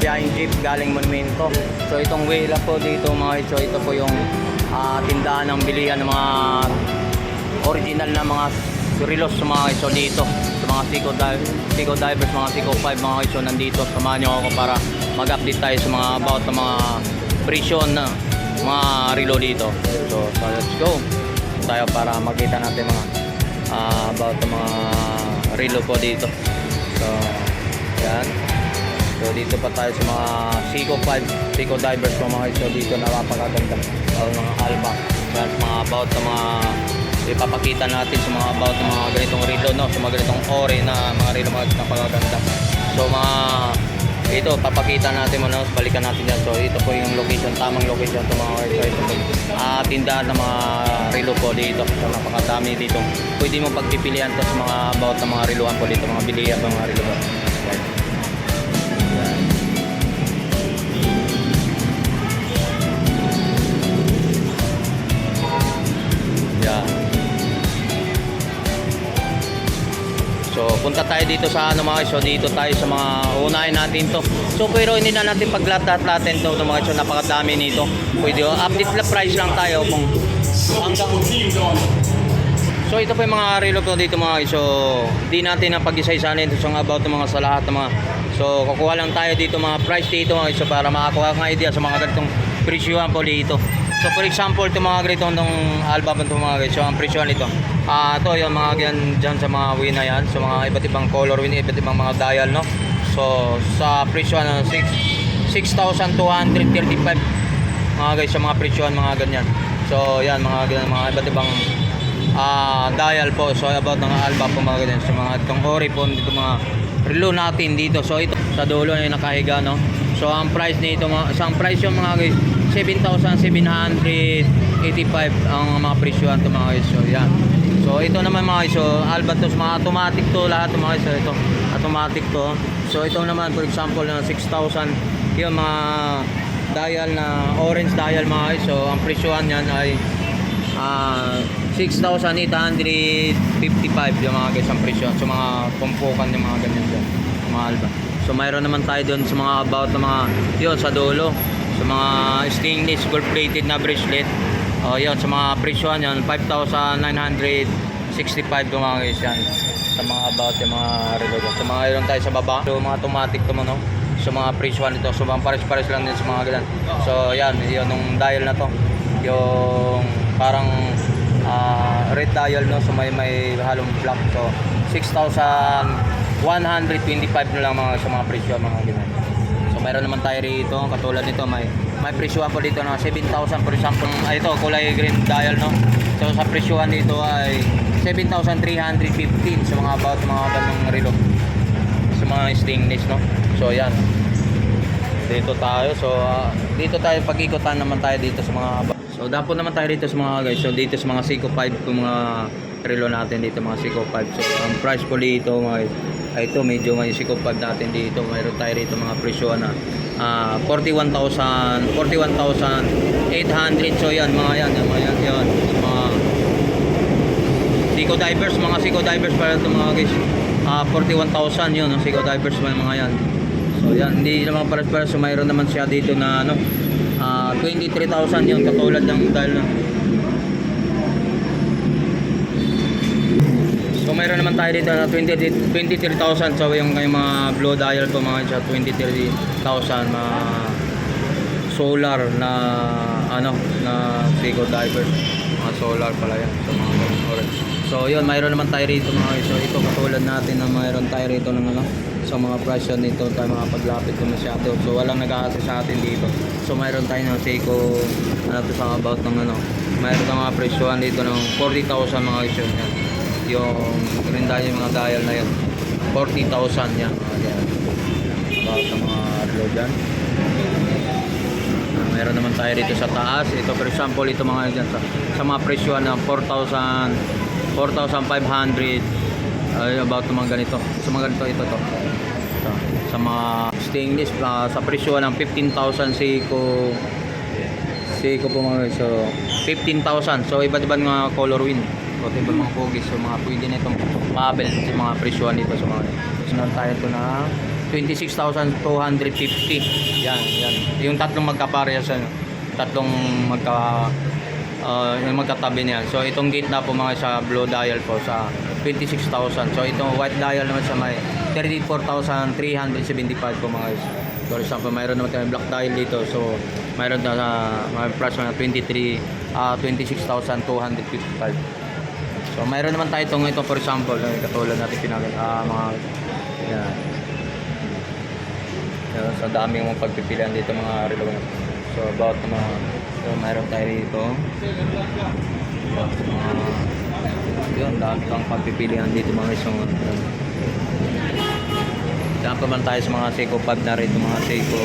biyaheng jeep galing Monumento. So itong way po dito mga so ito po yung ah, tindahan ng bilihan ng mga original na mga relos sa mga iso dito. Sa mga Seco, dive, Seco Divers, mga Seco 5 mga iso nandito. Samahan nyo ako para mag-update tayo sa mga about ng mga presyo na mga relo dito. So, so let's go. Tayo para makita natin mga ah, about ng mga relo po dito. So yan so dito pa tayo sa mga Seco 5 Seco Divers mga iso dito napapakaganda o mga Alba yan mga about ng mga ipapakita natin sa mga about ng mga ganitong relo no? Sa mga ganitong ore na mga relo mga napakaganda. So mga ito papakita natin mo no balikan natin yan. So ito po yung location tamang location to mga so ito po ah tindahan ng mga relo po dito. So napakadami dito. Pwede mo pagpipilian to sa mga about ng mga relohan po dito mga bilihan mga relo po So, punta tayo dito sa ano mga so dito tayo sa mga unahin natin to. So, pero hindi na natin paglat-latin to, to mga so napakadami nito. Pwede oh, update la price lang tayo kung hanggang So ito po yung mga relo ko dito mga so di natin na pag-isa-isanin ito sa about mga sa lahat ng mga so kukuha lang tayo dito mga price dito mga so para makakuha ng idea sa mga ganitong presyuhan po dito. So for example ito mga ganito ng album ito mga guys so ang presyo nito. Ah ito yung mga ganyan dyan sa mga win na yan so mga iba't ibang color win iba't ibang mga dial no? So sa presyo ano 6 6,235 mga guys sa mga presyohan mga ganyan. So yan mga ganyan mga iba't ibang ah dial po. So about ng alba po mga ganyan. So mga itong ori po dito mga relo natin dito. So ito sa dulo yung nakahiga no? So ang price nito mga isang price yung mga guys 7,785 ang mga presyohan to mga guys so yan. So ito naman mga guys so alba to mga automatic to lahat mga guys so ito automatic to. So ito naman for example na 6,000 yung mga dial na orange dial mga guys so ang presyohan yan ay ah 6,855 yung mga guys ang presyo sa mga pumpukan yung mga ganyan dyan mga alba. So mayroon naman tayo doon sa mga about na mga yun sa dulo sa mga stainless gold plated na bracelet. O yun sa mga presyohan yan 5,965 yung mga guys yan. Sa mga about yung mga dyan. so mga yun tayo sa baba. So mga automatic to no? Sa mga presyohan nito so mga pares-pares lang din sa mga ganyan. So yan yun nung dial na to. Yung parang ah, red dial no? So may may halong black. So 6,125 na lang mga sa mga presyo mga ganyan so meron naman tayo rito katulad nito may may presyo po dito na 7,000 for example ay ito kulay green dial no? So sa presyohan dito ay 7,315 sa mga about mga ganong relo sa mga stainless no? So yan. Dito tayo so ah, dito tayo pag-ikutan naman tayo dito sa mga ba- so dapat naman tayo dito sa mga guys so dito sa mga Seiko 5 yung mga relo natin dito mga Seiko 5 so ang price po dito mga guys, ay ito medyo may 5 natin dito mayroon tayo dito mga presyo na ah 41,000 41,800 so yan mga yan mga yan, yan mga Seiko Divers, mga Seiko Divers para ito mga guys. Ah, 41,000 yun, ang Seiko Divers mga mga yan. So yan, hindi naman para para so mayroon naman siya dito na ano, ah 23,000 yun katulad ng dahil na. So mayroon naman tayo dito na 20 23,000 so yung, yung mga blue dial po mga siya 23,000 mga solar na ano na Seiko Diver. Mga solar pala yan so mga so yun mayroon naman tayo rito mga so ito katulad natin na mayroon tayo rito ng ano sa mga presyo nito tayo mga paglapit ko masyado. So walang nag-aasa sa atin dito. So mayroon tayo ng Seiko ano to sa about ng ano mayroon tayong mga presyohan dito ng 40,000 mga yun yan yung rinda yung mga dial na yun 40,000 yan mga yan about ng mga relo dyan Ah, meron naman tayo dito sa taas. Ito for example, ito mga dyan sa, sa mga presyo ng 4,000 4,500 ay about mga ganito. Sa mga ganito ito to. Ito. Sa mga stainless ah, sa presyo ng 15,000 Seiko Seiko po mga. So 15,000. So iba't ibang mga color win. Ibang mga pogis. So mga pwede na itong mabel sa mga presyoan dito sa mga. So naman tayo ito na 26,250. Yan, yan. Yung tatlong magkaparehas yan. Tatlong magka uh, magkatabi niyan. So itong gate na po mga sa blue dial po sa 26,000. So itong white dial naman sa may 34,375 po mga guys. For example, mayroon naman tayong black dial dito. So mayroon na uh, may price na 23 ah 26,255. So mayroon naman tayo itong ito for example, katulad natin pinag ah mga yan. Yan, sa dami mong pagpipilian dito mga relo. So about mga so, mayroon tayo dito. About mga yun, dami kang pagpipilian dito mga isang yun. Pa man tayo sa mga Seiko 5 na rito, mga Seiko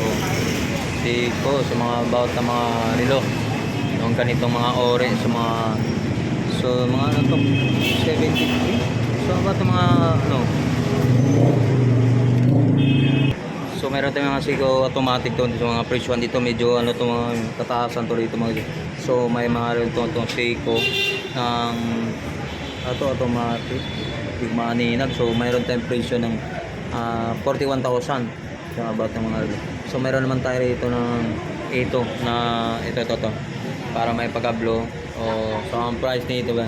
Seiko, sa mga about na mga relo. Yung ganitong mga orange, sa mga so mga ano to, 73. So about mga ano, So meron tayong mga Seiko automatic to. Dito mga presyo dito medyo ano to mga kataasan to dito mga So may mga rin to itong Seiko ng ito automatic. Tigmaninag so mayroon tayong presyo ng ah, 41,000 so about ng mga so meron naman tayo rito ng ito na ito ito to para may pagablo o so ang price nito ba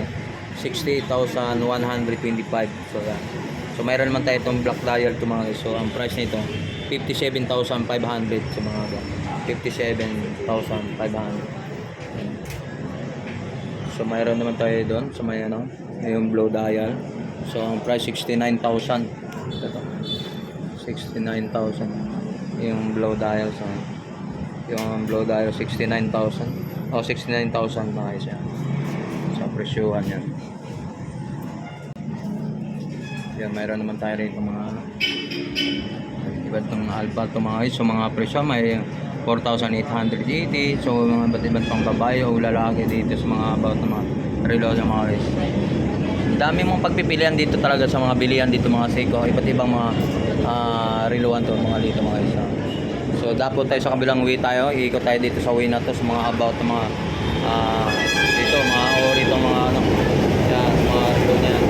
60,125 so yan So mayroon naman tayo itong black dial to mga guys. So ang price nito 57,500 sa mga ga. 57,500. Ayan. So mayroon naman tayo doon sa may ano, yung blow dial. So ang price 69,000. Ito. 69,000 yung blow dial so yung blow dial 69,000 o 69,000 mga guys yan. sa presyuhan yan yan, mayroon naman tayo rito mga. Iba't itong alpha to mga guys. So mga presyo may 4,880. So mga iba't iba't pang babae o lalaki dito sa mga about ng mga relo mga. Ang dami mong pagpipilian dito talaga sa mga bilihan dito mga Seiko. Iba't ibang mga uh, reloan to mga dito mga guys. So dapat tayo sa kabilang way tayo. Iikot tayo dito sa way na to sa mga about ng mga ah, dito mga ori to mga ano. Yan, mga na yan.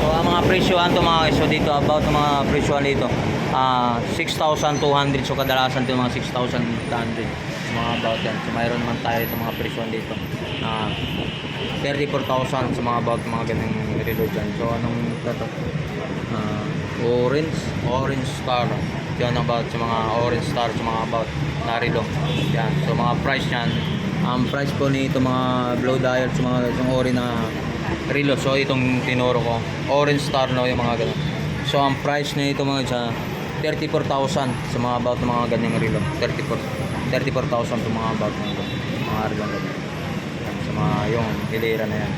So ang mga presyohan to mga so dito about ang mga presyohan dito. Ah 6,200 so kadalasan to mga 6,200 mga about yan. So mayroon naman tayo itong mga presyohan dito. Ah 34,000 sa mga about mga ganung relo dyan. So anong ito? Ah orange, orange star. Yan about sa mga orange star sa mga about na relo. Yan. So mga price niyan, ang price po nito mga blow dial sa mga yung ori na relo. So itong tinuro ko, orange star no yung mga ganun. So ang price na ito mga sa 34,000 sa mga about mga ganyang relo. 34 34,000 sa mga about mga. Yan, Sa mga yung hilera na yan.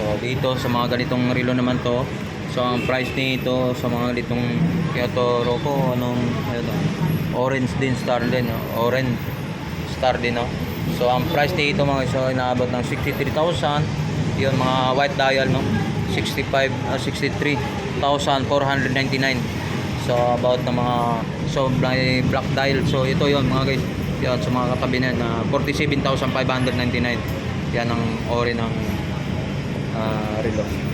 So dito sa mga ganitong relo naman to, so ang price nito sa mga ganitong Kyoto Roku, anong ano? Orange din star din, no? orange star din no. So ang price nito mga so inaabot ng 63,000 yun mga white dial no 65 uh, 63,499 so about na mga so black dial so ito yon mga guys yan sa mga katabi na na 47,599 yan ang ori ng uh, relo